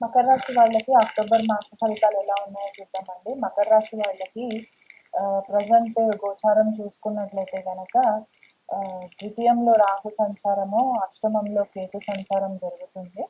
మకర రాశి వాళ్ళకి అక్టోబర్ మాస ఫలితాలు ఎలా ఉన్నాయో చూద్దామండి. మకర రాశి వాళ్ళకి ప్రజెంట్ గోచారం చూసుకున్నట్లయితే కనుక ద్వితీయంలో రాహు సంచారము అష్టమంలో కేతు సంచారం జరుగుతుంది.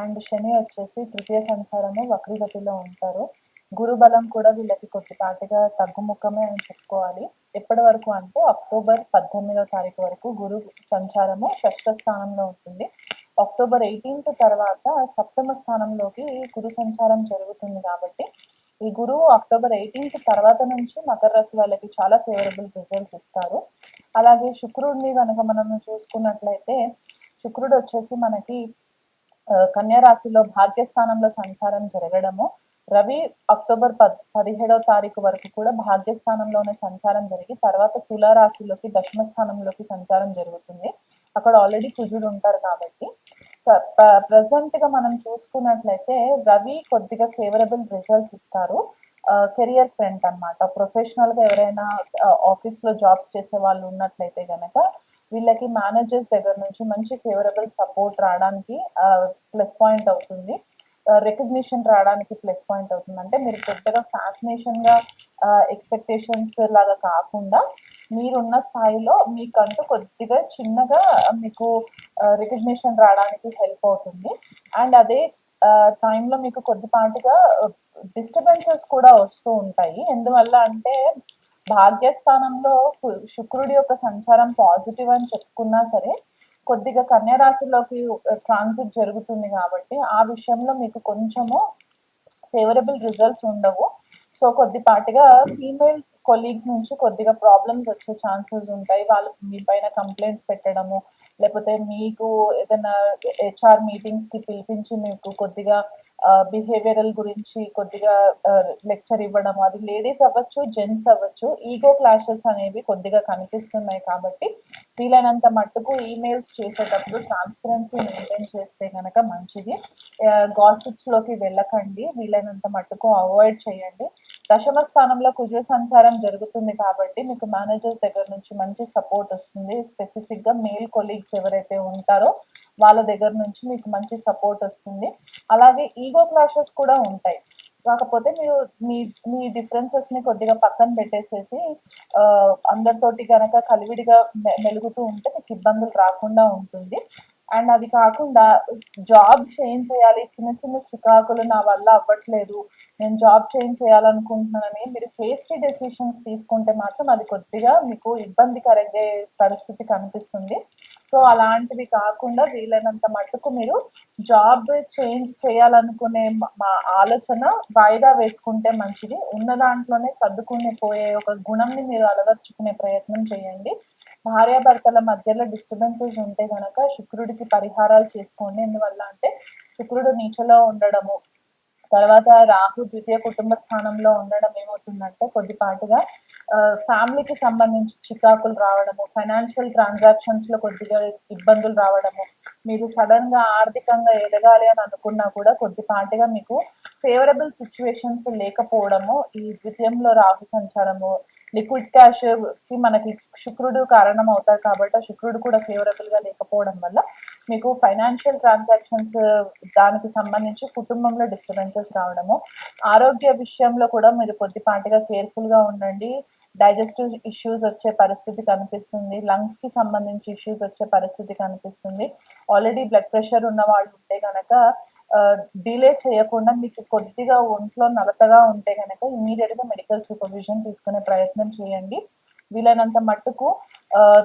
అండ్ శని వచ్చేసి తృతీయ సంచారము వక్రగతిలో ఉంటారు. గురు బలం కూడా వీళ్ళకి కొద్దిపాటిగా తగ్గుముఖమే అని చెప్పుకోవాలి. ఎప్పటి వరకు అంటే అక్టోబర్ పద్దెనిమిదో తారీఖు వరకు గురు సంచారము షష్ఠ స్థానంలో ఉంటుంది. అక్టోబర్ ఎయిటీన్త్ తర్వాత సప్తమ స్థానంలోకి గురు సంచారం జరుగుతుంది కాబట్టి ఈ గురువు అక్టోబర్ ఎయిటీన్త్ తర్వాత నుంచి మకర రాశి వాళ్ళకి చాలా ఫేవరబుల్ రిజల్ట్స్ ఇస్తారు. అలాగే శుక్రుడిని కనుక మనం చూసుకున్నట్లయితే శుక్రుడు వచ్చేసి మనకి కన్యా రాశిలో భాగ్యస్థానంలో సంచారం జరగడము. రవి అక్టోబర్ పద్ పదిహేడవ తారీఖు వరకు కూడా భాగ్యస్థానంలోనే సంచారం జరిగి తర్వాత తులారాశిలోకి దశమ స్థానంలోకి సంచారం జరుగుతుంది. అక్కడ ఆల్రెడీ కుజుడు ఉంటారు కాబట్టి ప్రజెంట్గా మనం చూసుకున్నట్లయితే రవి కొద్దిగా ఫేవరబుల్ రిజల్ట్స్ ఇస్తారు. కెరియర్ ఫ్రంట్ అన్నమాట. ప్రొఫెషనల్గా ఎవరైనా ఆఫీస్లో జాబ్స్ చేసే వాళ్ళు ఉన్నట్లయితే గనక వీళ్ళకి మేనేజర్స్ దగ్గర నుంచి మంచి ఫేవరబుల్ సపోర్ట్ రావడానికి ప్లస్ పాయింట్ అవుతుంది. రికగ్నిషన్ రావడానికి ప్లస్ పాయింట్ అవుతుంది. అంటే మీరు పెద్దగా ఫ్యాసినేషన్గా ఎక్స్పెక్టేషన్స్ లాగా కాకుండా మీరున్న స్థాయిలో మీకంటూ కొద్దిగా చిన్నగా మీకు రికగ్నిషన్ రావడానికి హెల్ప్ అవుతుంది. అండ్ అదే టైంలో మీకు కొద్దిపాటిగా డిస్టర్బెన్సెస్ కూడా వస్తూ ఉంటాయి. ఎందువల్ల అంటే భాగ్యస్థానంలో శుక్రుడి యొక్క సంచారం పాజిటివ్ అని చెప్పుకున్నా సరే కొద్దిగా కన్యా రాశిలోకి ట్రాన్సిట్ జరుగుతుంది కాబట్టి ఆ విషయంలో మీకు కొంచెము ఫేవరబుల్ రిజల్ట్స్ ఉండవు. సో కొద్దిపాటిగా ఫీమేల్ కొలీగ్స్ నుంచి కొద్దిగా ప్రాబ్లమ్స్ వచ్చే ఛాన్సెస్ ఉంటాయి. వాళ్ళు మీ పైన కంప్లైంట్స్ పెట్టడము లేకపోతే మీకు ఏదైనా హెచ్ఆర్ మీటింగ్స్కి పిలిపించి మీకు కొద్దిగా బిహేవియరల్ గురించి కొద్దిగా లెక్చర్ ఇవ్వడం అది లేడీస్ అవ్వచ్చు జెంట్స్ అవ్వచ్చు ఈగో క్లాషెస్ అనేవి కొద్దిగా కనిపిస్తున్నాయి కాబట్టి వీలైనంత మట్టుకు ఈమెయిల్స్ చేసేటప్పుడు ట్రాన్స్పరెన్సీ మెయింటైన్ చేస్తే కనుక మంచిది. గాసిప్స్లోకి వెళ్ళకండి వీలైనంత మట్టుకు అవాయిడ్ చేయండి. దశమ స్థానంలో కుజ సంచారం జరుగుతుంది కాబట్టి మీకు మేనేజర్స్ దగ్గర నుంచి మంచి సపోర్ట్ వస్తుంది. స్పెసిఫిక్గా మేల్ కొలీగ్స్ ఎవరైతే ఉంటారో వాళ్ళ దగ్గర నుంచి మీకు మంచి సపోర్ట్ వస్తుంది. అలాగే ఈగో క్లాషెస్ కూడా ఉంటాయి. కాకపోతే మీరు మీ మీ డిఫరెన్సెస్ని కొద్దిగా పక్కన పెట్టేసేసి అందరితోటి కనుక కలివిడిగా మెలుగుతూ ఉంటే మీకు ఇబ్బందులు రాకుండా ఉంటుంది. అండ్ అది కాకుండా జాబ్ చేంజ్ చేయాలి. చిన్న చిన్న చికాకులు నా వల్ల అవ్వట్లేదు. నేను జాబ్ చేంజ్ చేయాలనుకుంటున్నానని మీరు హేస్టీ డెసిషన్స్ తీసుకుంటే మాత్రం అది కొద్దిగా మీకు ఇబ్బంది కలిగే పరిస్థితి కనిపిస్తుంది. సో అలాంటివి కాకుండా వీలైనంత మట్టుకు మీరు జాబ్ చేంజ్ చేయాలనుకునే మా ఆలోచన వాయిదా వేసుకుంటే మంచిది. ఉన్న దాంట్లోనే చదువుకునే పోయే ఒక గుణంని మీరు అలవర్చుకునే ప్రయత్నం చేయండి. భార్యాభర్తల మధ్యలో డిస్టర్బెన్సెస్ ఉంటే గనక శుక్రుడికి పరిహారాలు చేసుకోండి. ఎందువల్ల అంటే శుక్రుడు నీచలో ఉండడము తర్వాత రాహు ద్వితీయ కుటుంబ స్థానంలో ఉండడం ఏమవుతుందంటే కొద్దిపాటుగా ఫ్యామిలీకి సంబంధించి చికాకులు రావడము ఫైనాన్షియల్ ట్రాన్సాక్షన్స్లో కొద్దిగా ఇబ్బందులు రావడము మీరు సడన్గా ఆర్థికంగా ఎదగాలి అని అనుకున్నా కూడా కొద్దిపాటిగా మీకు ఫేవరబుల్ సిచ్యువేషన్స్ లేకపోవడము ఈ ద్వితీయంలో రాహు సంచారము లిక్విడ్ క్యాష్కి మనకి శుక్రుడు కారణం అవుతారు కాబట్టి ఆ శుక్రుడు కూడా ఫేవరబుల్గా లేకపోవడం వల్ల మీకు ఫైనాన్షియల్ ట్రాన్సాక్షన్స్ దానికి సంబంధించి కుటుంబంలో డిస్టర్బెన్సెస్ రావడము ఆరోగ్య విషయంలో కూడా మీరు కొద్దిపాటిగా కేర్ఫుల్గా ఉండండి. డైజెస్టివ్ ఇష్యూస్ వచ్చే పరిస్థితి కనిపిస్తుంది. లంగ్స్కి సంబంధించి ఇష్యూస్ వచ్చే పరిస్థితి కనిపిస్తుంది. ఆల్రెడీ బ్లడ్ ప్రెషర్ ఉన్న వాళ్ళు ఉంటే కనుక డిలే చేయకుండా మీకు కొద్దిగా ఒంట్లో నలతగా ఉంటే కనుక ఇమీడియట్గా మెడికల్ సూపర్విజన్ తీసుకునే ప్రయత్నం చేయండి. వీలైనంత మట్టుకు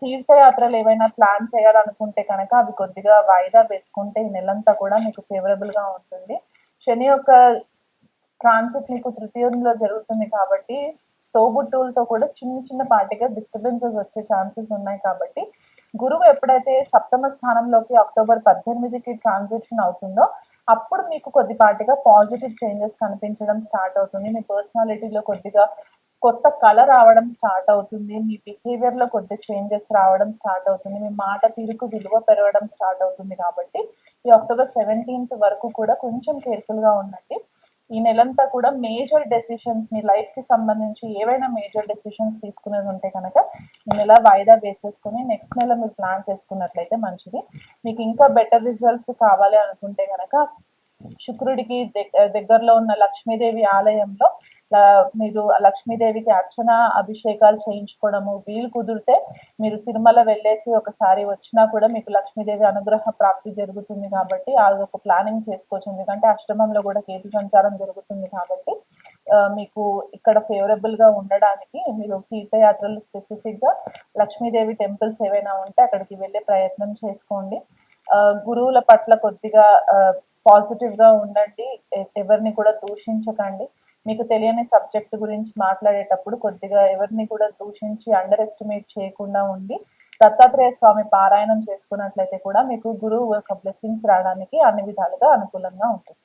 తీర్థయాత్రలు ఏవైనా ప్లాన్ చేయాలనుకుంటే కనుక అవి కొద్దిగా వాయిదా వేసుకుంటే ఈ నెలంతా కూడా మీకు ఫేవరబుల్గా ఉంటుంది. శని యొక్క ట్రాన్సిట్ మీకు తృతీయంలో జరుగుతుంది కాబట్టి తోబుట్టువులతో కూడా చిన్న చిన్న పాటిగా డిస్టర్బెన్సెస్ వచ్చే ఛాన్సెస్ ఉన్నాయి కాబట్టి గురువు ఎప్పుడైతే సప్తమ స్థానంలోకి అక్టోబర్ పద్దెనిమిదికి ట్రాన్సిషన్ అవుతుందో అప్పుడు మీకు కొద్దిపాటిగా పాజిటివ్ చేంజెస్ కనిపించడం స్టార్ట్ అవుతుంది. మీ పర్సనాలిటీలో కొద్దిగా కొత్త కళ రావడం స్టార్ట్ అవుతుంది. మీ బిహేవియర్లో కొద్ది చేంజెస్ రావడం స్టార్ట్ అవుతుంది. మీ మాట తీరుకు విలువ పెరగడం స్టార్ట్ అవుతుంది. కాబట్టి ఈ అక్టోబర్ సెవెంటీన్త్ వరకు కూడా కొంచెం కేర్ఫుల్గా ఉండండి. ఈ నెలంతా కూడా మేజర్ డెసిషన్స్ మీ లైఫ్కి సంబంధించి ఏవైనా మేజర్ డెసిషన్స్ తీసుకునేది ఉంటే కనుక ఈ నెల వాయిదా వేసేసుకుని నెక్స్ట్ నెల మీరు ప్లాన్ చేసుకున్నట్లయితే మంచిది. మీకు ఇంకా బెటర్ రిజల్ట్స్ కావాలి అనుకుంటే కనుక శుక్రుడికి దగ్గరలో ఉన్న లక్ష్మీదేవి ఆలయంలో మీరు ఆ లక్ష్మీదేవికి అర్చన అభిషేకాలు చేయించుకోవడము వీలు కుదిరితే మీరు తిరుమల వెళ్ళేసి ఒకసారి వచ్చినా కూడా మీకు లక్ష్మీదేవి అనుగ్రహ ప్రాప్తి జరుగుతుంది కాబట్టి అది ఒక ప్లానింగ్ చేసుకోవచ్చు. ఎందుకంటే అష్టమంలో కూడా కేతు సంచారం జరుగుతుంది కాబట్టి మీకు ఇక్కడ ఫేవరబుల్గా ఉండడానికి మీరు తీర్థయాత్రలు స్పెసిఫిక్గా లక్ష్మీదేవి టెంపుల్స్ ఏవైనా ఉంటే అక్కడికి వెళ్ళే ప్రయత్నం చేసుకోండి. గురువుల పట్ల కొద్దిగా పాజిటివ్గా ఉండండి. ఎవరిని కూడా దూషించకండి. మీకు తెలియని సబ్జెక్ట్ గురించి మాట్లాడేటప్పుడు కొద్దిగా ఎవరిని కూడా దూషించి అండర్ ఎస్టిమేట్ చేయకుండా ఉండి దత్తాత్రేయ స్వామి పారాయణం చేసుకున్నట్లయితే కూడా మీకు గురువు యొక్క బ్లెస్సింగ్స్ రావడానికి అన్ని విధాలుగా అనుకూలంగా ఉంటుంది.